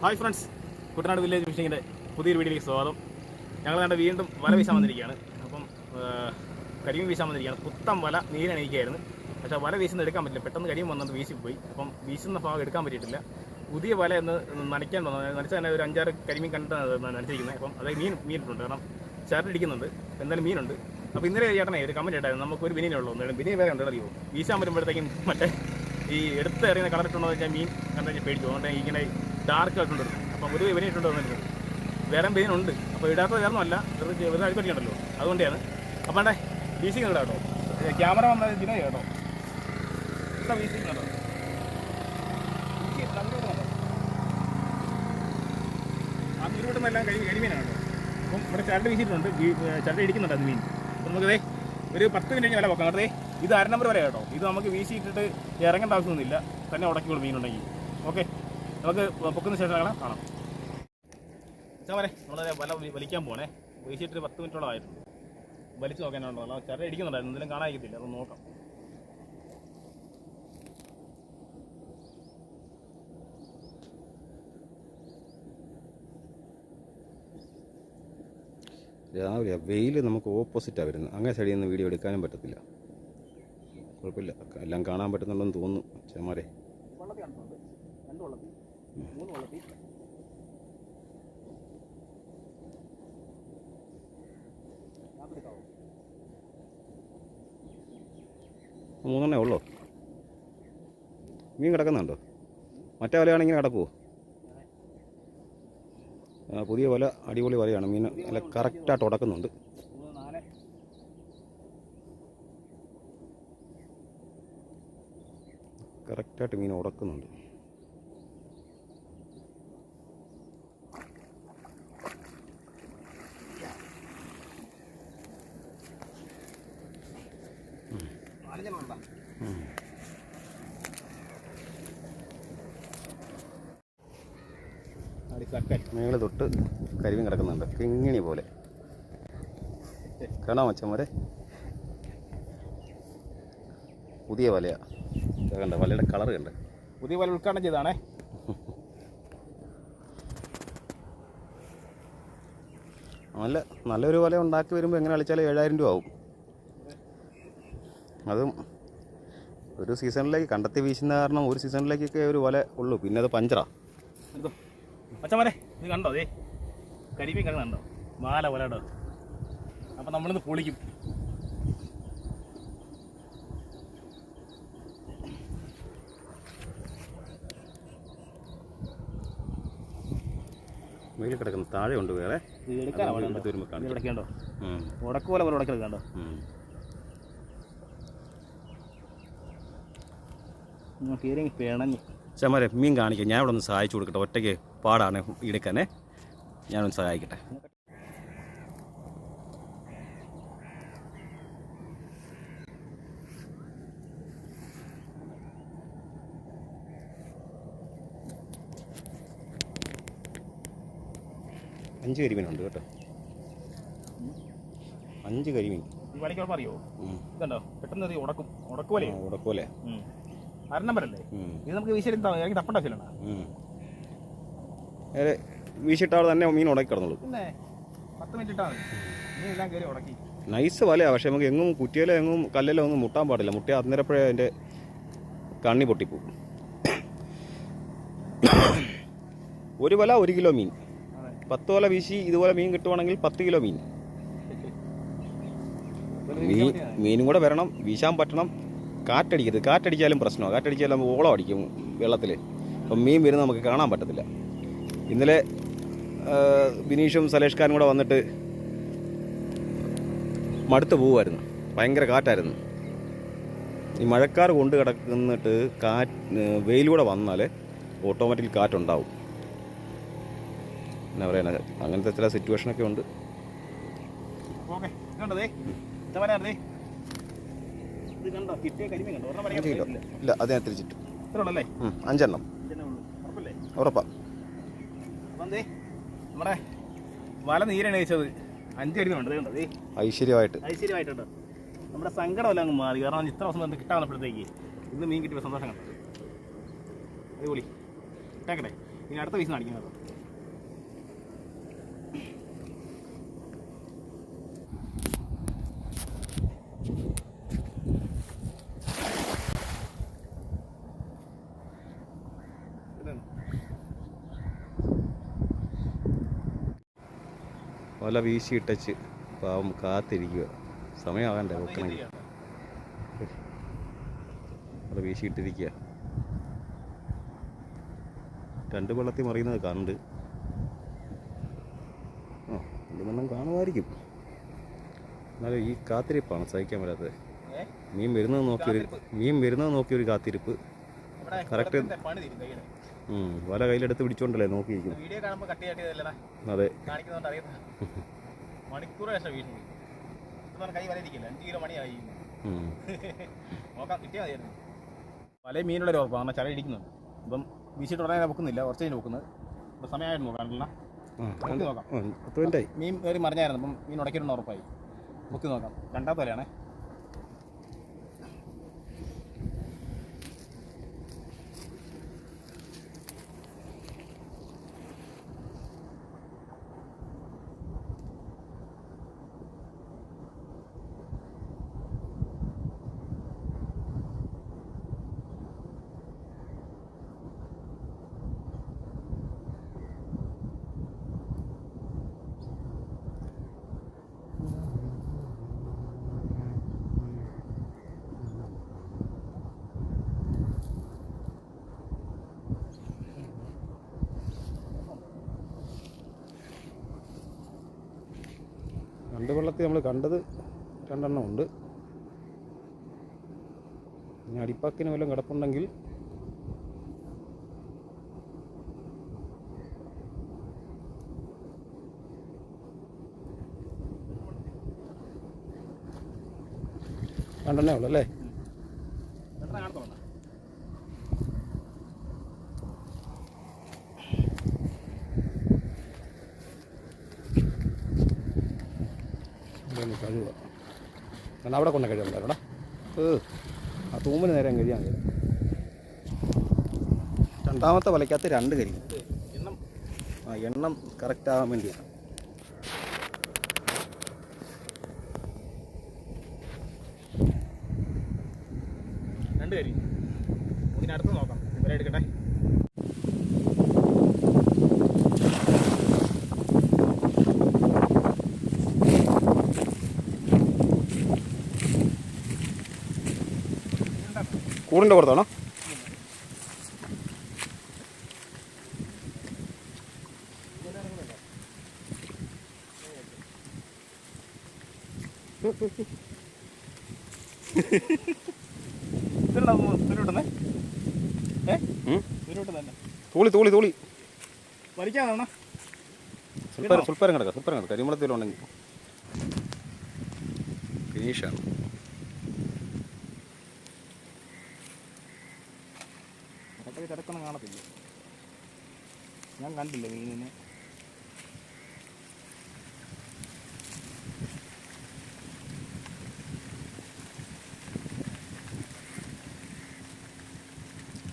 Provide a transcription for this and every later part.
Hi friends Kuttanad village ഫിഷിങ്ങിന്റെ പുതിയൊരു വീഡിയോയിലേക്ക് സ്വാഗതം. ഞങ്ങൾ കണ്ട വീണ്ടും വല വീശാൻ വന്നിരിക്കുകയാണ്. അപ്പം കരിമീൻ വീശാൻ വന്നിരിക്കുകയാണ്. പുത്തം വല നീരണിയിക്കുകയായിരുന്നു പക്ഷേ വല വീശുന്ന എടുക്കാൻ പറ്റില്ല. പെട്ടെന്ന് കരിമീൻ വന്നത് വീശിപ്പോയി. അപ്പം വീശുന്ന ഭാഗം എടുക്കാൻ പറ്റിയിട്ടില്ല. പുതിയ വല എന്ന് നനയ്ക്കാൻ വന്നത് നനച്ച തന്നെ ഒരു അഞ്ചാറ് കരിമീൻ കണ്ടിട്ടാണ് നനച്ചിരിക്കുന്നത്. അപ്പം അതായത് മീൻ മീനിട്ടുണ്ട്. കാരണം ചരടിടിക്കുന്നുണ്ട് എന്തായാലും മീനുണ്ട്. അപ്പോൾ ഇന്നലെ ചേട്ടനെ ഒരു കമന്റ് ഒരു മീനേ ഉള്ളൂ. എന്നാലും ബിനിയൻ വേറെ ഉണ്ടോ അറിയോ വീശാൻ വരുമ്പോഴത്തേക്കും മറ്റേ ഈ എടുത്ത് എറിയുന്ന കളറിട്ടുണ്ടോ എന്ന് വെച്ചാൽ മീൻ കണ്ടു കഴിഞ്ഞാൽ പേടിച്ചു അതുകൊണ്ട് ഇങ്ങനെ ഡാർക്ക് ആയിട്ടുണ്ട്. അപ്പം ഒരു ഇവനിട്ടുണ്ടോ എന്നിട്ട് വേറെ ഉണ്ട്. അപ്പോൾ ഇടാത്തത് വേറെ അല്ല. വെറുതെ അടിപ്പറ്റിയുണ്ടല്ലോ അതുകൊണ്ടാണ്. അപ്പം വേണ്ടേ സി കണ്ടോ? കേട്ടോ. ക്യാമറ വന്നത് ജിനോ കേട്ടോ. എന്താ സി കണ്ടോ. ആ മീൻ എല്ലാം കഴി കരിമീനാണ് അപ്പം ഇവിടെ ചരട് വീശിയിട്ടുണ്ട്. വീ- ചരട് ഇടിക്കുന്നുണ്ട് അത് മീൻ. അപ്പം നമുക്ക് ദേ ഒരു പത്ത് മിനിറ്റ് കഴിഞ്ഞ് വില വെക്കാം കേട്ടോ ഇത് അര നമ്പർ വരെ കേട്ടോ. ഇത് നമുക്ക് വീശിയിട്ടിട്ട് ഇറങ്ങേണ്ട ആവശ്യമൊന്നുമില്ല. തന്നെ ഉടക്കിക്കോളും മീനുണ്ടെങ്കിൽ ഓക്കെ നമുക്ക് പൊക്കുന്ന ശേഷം ഞങ്ങളെ കാണാം. ചാമരെ നമ്മളെ വല വലിക്കാൻ പോണേ. വീശിയിട്ട് പത്ത് മിനിറ്റോളം ആയിട്ടുണ്ട് വലിച്ചു നോക്കാനുണ്ടോ ചെറിയ ചരട് ഇടിക്കുന്നുണ്ടായിരുന്നു എന്തെങ്കിലും കാണാതിരിക്കത്തില്ല അതൊന്ന് നോക്കാം. രാവിലെ വെയിൽ നമുക്ക് ഓപ്പോസിറ്റാണ് വരുന്നത്. അങ്ങനെ സൈഡിൽ നിന്ന് വീഡിയോ എടുക്കാനും പറ്റത്തില്ല. കുഴപ്പമില്ല. എല്ലാം കാണാൻ പറ്റുന്നുണ്ടെന്ന് തോന്നുന്നു. ചേമാരെ വെള്ളത്തിൽ കണ്ടിട്ടുണ്ട് രണ്ട് വെള്ളത്തിൽ മൂന്ന് വെള്ളത്തിൽ മൂന്നെണ്ണേ ഉള്ളോ? മീൻ കിടക്കുന്നുണ്ടോ? മറ്റേ വലയാണെങ്കിൽ കിടക്കുമോ പുതിയ വല അടിപൊളി വലയാണ്. മീൻ നല്ല കറക്റ്റായിട്ട് ഉടക്കുന്നുണ്ട്. കറക്റ്റായിട്ട് മീൻ ഉടക്കുന്നുണ്ട്. മേളിൽ തൊട്ട് കരിവും കിടക്കുന്നുണ്ട്. കിങ്ങിണി പോലെ. കാണാം അച്ഛന്മാരെ പുതിയ വലയാ. കണ്ട വലയുടെ കളർ കണ്ട്. പുതിയ വല ഉദ്ഘാടനം ചെയ്താണേ നല്ല നല്ലൊരു വല ഉണ്ടാക്കി വരുമ്പോൾ എങ്ങനെ കളിച്ചാലും ഏഴായിരം രൂപ ആവും. അതും ഒരു സീസണിലേക്ക് കണ്ടെത്തി വീശുന്ന കാരണം ഒരു സീസണിലേക്കൊക്കെ ഒരു വല ഉള്ളൂ. പിന്നെ അത് പഞ്ചറാ. അച്ഛന്മാരെ ഇത് കണ്ടോ? ദേ കരിമീൻ കിടന്നുണ്ടോ മാല പോലെ കേട്ടോ അപ്പം നമ്മളിന്ന് പൊളിക്കും. മേലിൽ കിടക്കുന്ന താഴെ ഉണ്ട് വേറെ. ഇത് എടുക്കാനോ അത് എടുത്ത് വരുമ്പോൾ കാണിക്കാം. ഉടക്കണ്ടോ ഉം, ഉടക്ക് പോലെ പോലെ ഉടക്കൽ കണ്ടോ ഉം. കീറി പിണഞ്ഞ് ചമരെ മീൻ കാണിക്കാം. ഞാൻ ഇവിടെ ഒന്ന് സഹായിച്ചു കൊടുക്കട്ടെ. ഒറ്റയ്ക്ക് പാടാണ് എടുക്കാനേ. ഞാനൊന്ന് സഹായിക്കട്ടെ. അഞ്ച് കരിമീനുണ്ട് കേട്ടോ. അഞ്ച് കരിമീൻ അറിയോ. ഇതുണ്ടോ? പെട്ടെന്ന് ഉടക്കും. ഉടക്ക് പോലെ? ആ, നമ്പർ അല്ലേ ഇത് നമുക്ക് വീശിയിട്ട് എന്താ ഇറങ്ങി തപ്പണ്ട ആവശ്യമില്ല നേരെ വീശിട്ടാൾ തന്നെ മീൻ ഉടക്കി കിടന്നുള്ളൂ പിന്നെ പത്ത് മിനിറ്റ് ഇട്ടാൽ മതി. നീ എല്ലാം കയറി ഉടക്കി നൈസ് വലയാണ് പക്ഷെ നമുക്ക് എങ്ങും കുറ്റിയിലോ എങ്ങും കല്ലിലോ ഒന്നും മുട്ടാൻ പാടില്ല. മുട്ടിയാൽ അന്നേരപ്പോഴേ അതിന്റെ കണ്ണി പൊട്ടിപ്പോവും. ഒരു വല ഒരു കിലോ മീൻ. പത്ത് വല വീശി ഇതുപോലെ മീൻ കിട്ടുവാണെങ്കിൽ പത്ത് കിലോ മീൻ. മീൻ മീനും കൂടെ വരണം വീശാൻ പറ്റണം. കാറ്റടിക്കരുത്. കാറ്റടിച്ചാലും പ്രശ്നമാണ് കാറ്റടിച്ചാലും നമുക്ക് ഓളം അടിക്കും വെള്ളത്തിൽ അപ്പം മീൻ വരുന്നത് നമുക്ക് കാണാൻ പറ്റത്തില്ല. ഇന്നലെ ബിനീഷും സലേഷ്കാരും കൂടെ വന്നിട്ട് മടുത്ത് പോവുമായിരുന്നു. ഭയങ്കര കാറ്റായിരുന്നു. ഈ മഴക്കാർ കൊണ്ട് കിടക്കുന്നിട്ട് കാറ്റ് വെയിലൂടെ വന്നാൽ ഓട്ടോമാറ്റിക് കാറ്റുണ്ടാവും. എന്നാ പറയുന്നത് അങ്ങനത്തെ ചില സിറ്റുവേഷനൊക്കെ ഉണ്ട്. ഓക്കെ കണ്ടോ ദേ എന്താ പറയാ ദേ ഇത് കണ്ടോ കിട്ടിയ കരിമീൻ കണ്ടോ ഒരെണ്ണം അഞ്ച് കിലോ. ഇല്ല അത് ഞാൻ തിരിച്ചിട്ടു. അഞ്ചെണ്ണം. ഉറപ്പാ. നമ്മുടെ വല നീരാണ് കഴിച്ചത്. അഞ്ച് കരിമീൻ ഉണ്ട്. ദേ കണ്ടോ ദേ. ഐശ്വര്യമായിട്ട്. ഐശ്വര്യമായിട്ടുണ്ട്. നമ്മുടെ സങ്കടമല്ല അങ്ങ് മാറി. കാരണം ഇത്ര ദിവസം കിട്ടാൻ വന്നപ്പോഴത്തേക്ക് ഇന്ന് മീൻ കിട്ടിയ സന്തോഷം കണ്ടത് അടിപൊളി. ഇട്ടേക്കട്ടെ ഇനി അടുത്ത പീസ് കാണിക്കുന്നത് വല വീശിയിട്ടച്ച് പാവം കാത്തിരിക്കുക. സമയമാകണ്ടേ വെക്കണമെങ്കിൽ വീശി വല വീശിയിട്ടിരിക്കുക. രണ്ട് വെള്ളത്തിൽ മറിയുന്നത് കണ്ട് ആ രണ്ടുമെണ്ണം കാണുമായിരിക്കും. എന്നാലും ഈ കാത്തിരിപ്പാണ് സഹിക്കാൻ പറ്റാത്തത് ഏ? മീൻ വരുന്നത് നോക്കിയൊരു മീൻ വരുന്നത് നോക്കിയൊരു കാത്തിരിപ്പ്. ഇവിടെ വല കയ്യിലെടുത്ത് പിടിച്ചോണ്ടല്ലേ നോക്കിയിരിക്കുന്നു. വീഡിയോ കാണുമ്പോൾ കട്ടി അതെ. കാണിക്കുന്നതുകൊണ്ട് അറിയുന്നത് മണിക്കൂർ ശേഷം വീട്ടിൽ ഇപ്പം കൈ വലയിരിക്കില്ല അഞ്ച് കിലോ മണിയായി ഉം. നോക്കാം കിട്ടിയാൽ മതിയായിരുന്നു. പല മീനുള്ള രോഗം ചര ഇടിക്കുന്നുണ്ട്. ഇപ്പം വീശിട്ട് ഉടനെ നോക്കുന്നില്ല കുറച്ച് കഴിഞ്ഞ് നോക്കുന്നത് ഇപ്പം സമയമായിരുന്നു നോക്കാനുള്ള നോക്കാം. മീൻ കയറി മറിഞ്ഞായിരുന്നു. അപ്പം മീൻ ഉടക്കിയിട്ടുണ്ട് ഉറപ്പായി. നോക്കി നോക്കാം. രണ്ടാമത്തെ വലയാണേ. വെള്ളത്തിൽ നമ്മൾ കണ്ടത് രണ്ടെണ്ണം ഉണ്ട്. ഇനി അടിപ്പാക്കിന് വല്ലതും കിടപ്പുണ്ടെങ്കിൽ രണ്ടെണ്ണേ ഉള്ളു അല്ലേ? കാരണം അവിടെ കൊണ്ട് കഴിയുണ്ടായിരുന്നടാ ഏ ആ തൂമ്പിന് നേരം കഴിയാൻ കഴിയും രണ്ടാമത്തെ വലയ്ക്കകത്ത് രണ്ട് കരി. എണ്ണം ആ എണ്ണം കറക്റ്റ് ആവാൻ വേണ്ടിയാണ് രണ്ട് കരി ഇതിന് അടുത്ത് നോക്കാം ഇവരെ എടുക്കട്ടെ കൂടിന്റെ പുറത്താണോ തൂളി തൂളി വലിക്കാതാണ് കിടക്കാം സുൽപ്പരം കിടക്കാം. കരിമുളത്തിലുണ്ടെങ്കിൽ ഫിനിഷാണ് കണ്ടില്ല മീനിനെ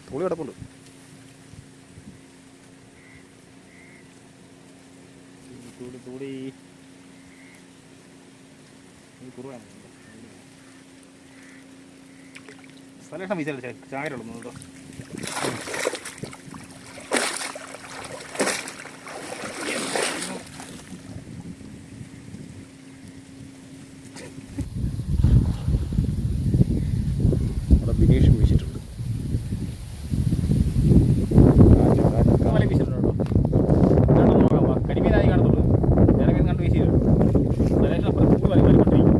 തൂളി കിടപ്പുണ്ട്. തൂടി തൂടി കുറുവാണ് സ്ഥലം വിചാരിച്ച ചാകരുള്ളൂ കേട്ടോ. അവിടെ ബിനീഷും വീശിട്ടുണ്ട് കാറ്റ്, കാറ്റ്, വല വീശിട്ടുണ്ട് കേട്ടോ രണ്ടും നോക്കാം വാ. കരിമീനായി കാണത്തുള്ളൂ വേറെ മീൻ കണ്ട് വീശിയത് സുരേഷ് അപ്പുറത്ത് കൂടി വലി വലിക്കൊണ്ടിരിക്കും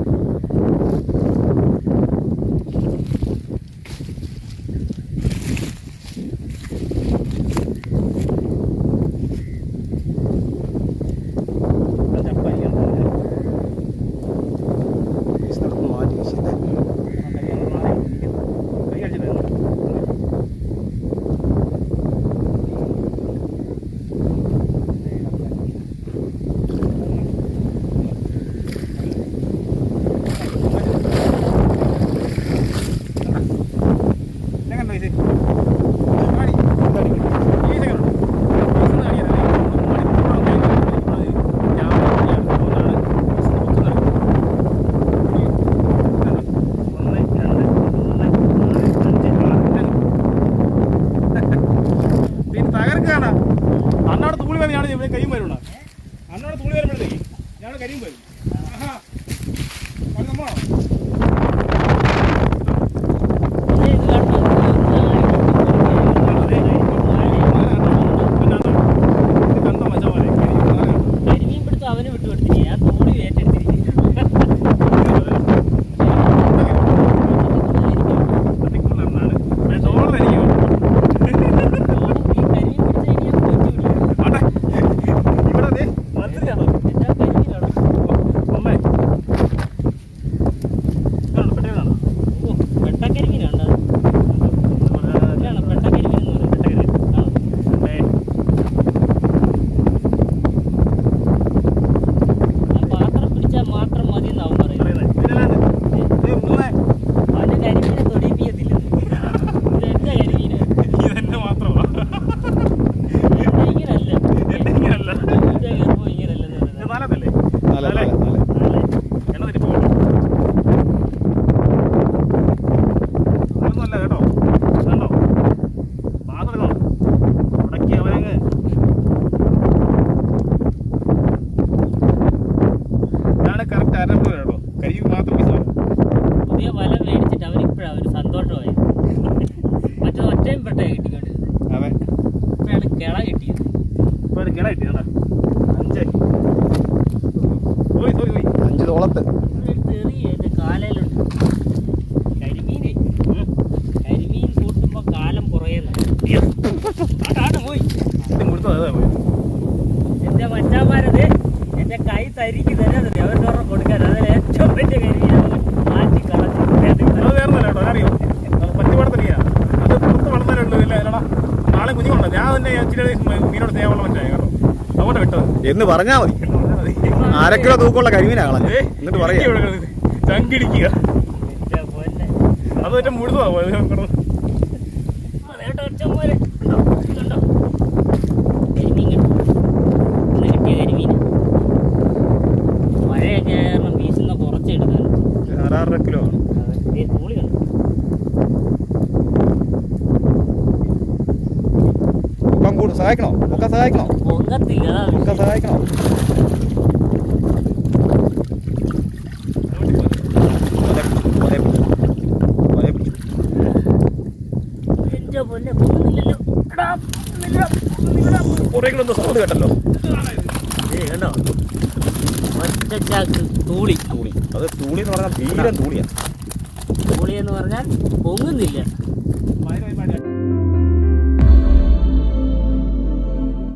അന്നാണ് ഇവിടെ കരിയും വരുള്ളൂ അന്നോട് തുണി വരുമ്പോഴത്തേക്ക് ഞാൻ കരിയും വരും ആഹാ അത് മാത്രം പുതിയ വല മേടിച്ചിട്ട് അവനിപ്പോഴാണ് ഒരു സന്തോഷമായി. മറ്റേ ഒറ്റയും പെട്ട കിട്ടിക്കൊണ്ട് അതെ. ഇപ്പോഴാണ് കിള കിട്ടിയത്. ഇപ്പൊ ഒരു കിള കിട്ടി കണ്ടോ അഞ്ച് പോയി പോയി പോയി. അഞ്ച് തോളത്ത്. ഒരു ചെറിയ എന്റെ കാലയിലുണ്ട്. കരിമീനെ. കരിമീൻ കൂട്ടുമ്പോൾ കാലം പോയി. എന്റെ മച്ചാന്മാരത് എന്റെ കൈ തരിക്ക് തരാതെ അവരുടെ കൊടുക്കാൻ അതിൽ ഏറ്റവും വലിയ കരിമീനെ മാറ്റി കളഞ്ഞു അത് വേറെ കേട്ടോ അറിയോ പറ്റുപാടത്തന്നെയാ അത് പുറത്ത് വളർന്നാലുള്ളൂ ഇല്ല ഇല്ലടാ നാളെ കുഞ്ഞുണ്ടോ ഞാൻ തന്നെ ഇച്ചിരി മീനോട് സ്നേഹമുള്ള മനുഷ്യ കേട്ടോ അങ്ങോട്ട് വിട്ടത് എന്ന് പറഞ്ഞാൽ മതി. അരക്കിലോ കിലോ തൂക്കമുള്ള കരിമീനാ കളഞ്ഞു. എന്നിട്ട് പറയാ. സഹായിക്കണോ ചങ്കിടിക്കുക. അത് കരിമീൻ സഹായിക്കണോ? ഒക്കെ കിട്ടിയ കരിമീൻ മഴയൊക്കെ കാരണം വീശുന്ന കുറച്ച് എടുക്കാൻ ആറാറര കിലോ ആണ് ഈ തൂളി കണ്ടു പൊക്കം കൂട് സഹായിക്കണോ പൊക്കം സഹായിക്കണോ പൊങ്ങത്തില്ല അതാ പൊക്കം സഹായിക്കണോ ഒരേ പിടിച്ചു. ഒരേ പിടിച്ചു. പൊന്നെ എടാ. പുറകിലൊന്ന് സൗണ്ട് കേട്ടല്ലോ. കണ്ടോ? ഒറ്റച്ചാക്ക് തൂളി. തൂളി. അത് തൂളി എന്ന് പറഞ്ഞാൽ തീരെ തൂളി എന്ന് പറഞ്ഞാൽ പൊങ്ങുന്നില്ല.